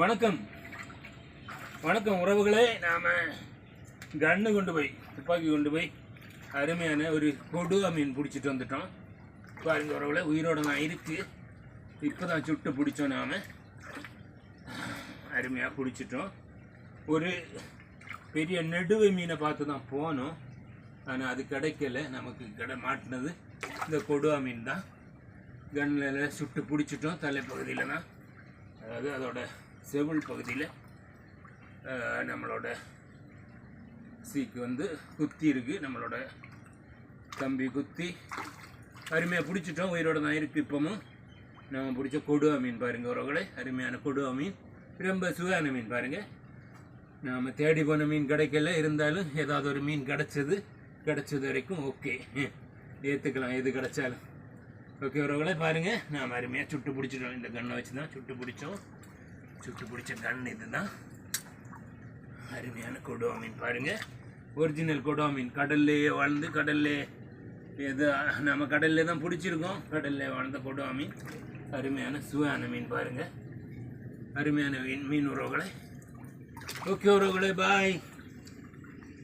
வணக்கம். வணக்கம் உறவுகளே. நாம் கண்ணு கொண்டு போய் துப்பாக்கி கொண்டு போய் அருமையான ஒரு கொடுவா மீன் பிடிச்சிட்டு வந்துட்டோம். பாருங்க உறவுகளே உயிரோட தான் இருக்கு. இப்போ தான் சுட்டு பிடிச்சோம் நாம். அருமையாக பிடிச்சிட்டோம். ஒரு பெரிய நெடுவை மீனை பார்த்து தான் போனோம். ஆனால் அது கிடைக்கல. நமக்கு கடை மாட்டினது. இந்த கொடுவா மீன் தான். கண்ணில் சுட்டு பிடிச்சிட்டோம். தலைப்பகுதியில் தான். அதாவது அதோட செவில் பகுதியில் நம்மளோட சீக்கு வந்து குத்தி இருக்குது நம்மளோட கம்பி குத்தி அருமையாக பிடிச்சிட்டோம். உயிரோட தான் இருக்குது இப்போவும். நம்ம பிடிச்ச கொடுவா மீன் பாருங்கள் உறவுகளை. அருமையான கொடுவா மீன். ரொம்ப சுவையான மீன் பாருங்கள் நாம் தேடி போன மீன் கிடைக்கல. இருந்தாலும் ஏதாவது ஒரு மீன் கிடச்சது கிடச்சது வரைக்கும் ஓகே. ஏற்றுக்கலாம் எது கிடச்சாலும். ஓகே உறவுகளை பாருங்கள் நாம் அருமையாக சுட்டு பிடிச்சிட்டோம். இந்த கண்ணை வச்சு தான் சுட்டு பிடிச்சோம். சுட்டு பிடிச்ச கண் இதுதான் அருமையான கொடுவா மீன் பாருங்க. ஒரிஜினல் கொடுவா மீன் கடல்லையே வாழ்ந்து கடல்லே எது நம்ம கடல்ல தான் பிடிச்சிருக்கோம். கடல்ல வாழ்ந்த கொடுவா மீன் அருமையான சுவையான மீன் பாருங்க. அருமையான மீன் மீன் உறவுகளை. ஓகே உறவுகளை பாய்